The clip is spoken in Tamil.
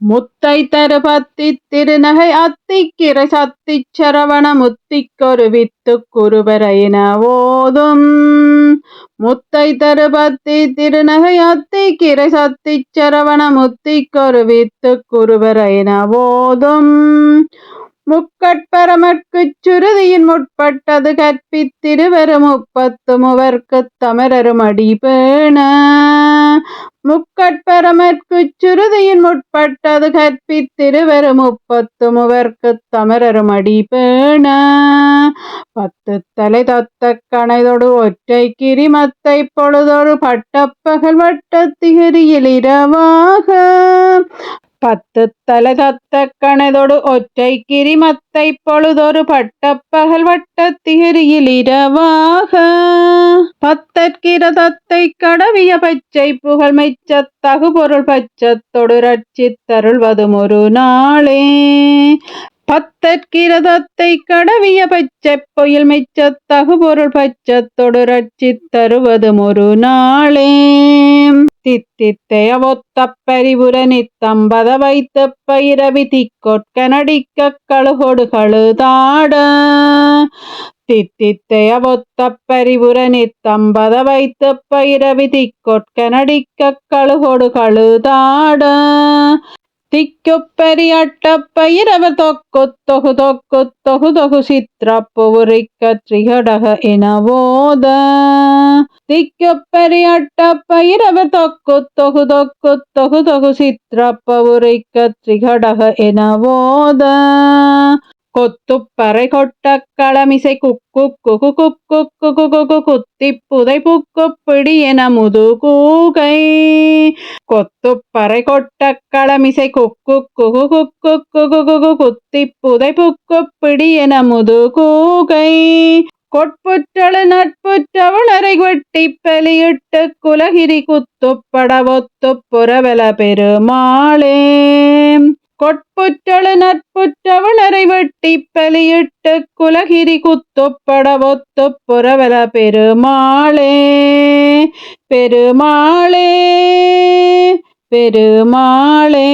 முத்தை தருபத்தி திருநகை அத்திக்கிற சத்தி சரவண முத்திக்கொரு வித்து குருபரையின ஓதும். முத்தை தருபத்தி திருநகை அத்திக்கிற சத்தி சரவண முத்திக்கொரு வித்து குருபரையின ஓதும். முக்கட்பரமற்குச் சுருதியின் முற்பட்டது கற்பித்திருவரும் முப்பத்து முவர்க்குத் தமரரும் அடிபேண முக்கட்பரமற்குச் சுருதியின் முற்பட்டது கற்பித்திருவரு முப்பத்து முவர்க்குத் தமரரும் அடிபேண பத்து தலை தத்த கணைதொடு ஒற்றை கிரிமத்தை பொழுதொரு பட்டப்பகல் வட்டத்திகரியில் இரவாக. பத்து தலை தத்த கணைதொடு ஒற்றை கிரிமத்தை பொழுதொரு பட்டப்பகல் வட்டத்திகரியில் இரவாக பத்தற்கிரதத்தை கடவிய பச்சை புகழ் மெச்சத் தகுபொருள் பச்சத்தொடு ரட்சித்தருள்வதும் ஒரு நாளே பத்தற்கிரதத்தை கடவிய பச்சை பொயில் மெச்சத் தகுபொருள் பச்சத்தொடு ரட்சித்தருவதும் ஒரு நாளே தித்தித்தைய ஒத்த பரிபுர நித்தம்பத வைத்து பைரவி திக்கொட்க கழுகொடுகளு தாட கழுதாட தித்தித்தைய ஒத்த பரிபுர நித்தம்பத வைத்து பைரவி திக்கொட்க கழுகொடுகளு தாட கழுதாட தொக்கு தொகு தொக்கு தொகு தொகு சித்திரப்புரிக்க திரிகடக எனவோத திக்குப்பெரியட்ட பயிரவர் தொக்கு தொகு தொக்கு தொகு தொகு சித்திரப்புரிக்க திரிகடக எனவோத கொத்துப்பறை கொட்ட களமிசை குக்கு குகு குக்கு குகு குகு குத்தி புதை புக்கு பிடி என முது கூகை கொத்துப்பறை கொட்ட களமிசை குக்கு குகு குக்கு குகு குகு குத்தி புதை புக்கு பிடி என முது கூகை கொட்புற்றழு நட்புற்றவளரை வெட்டி பலியிட்டு குலகிரி குத்துப்பட ஒத்து புறவல பெருமாளே கொட்புற்றழு நற்புற்றவளரை வெட்டி பலியிட்டு குலகிரி குத்துப்பட ஒத்து புறவல பெருமாளே பெருமாளே பெருமாளே.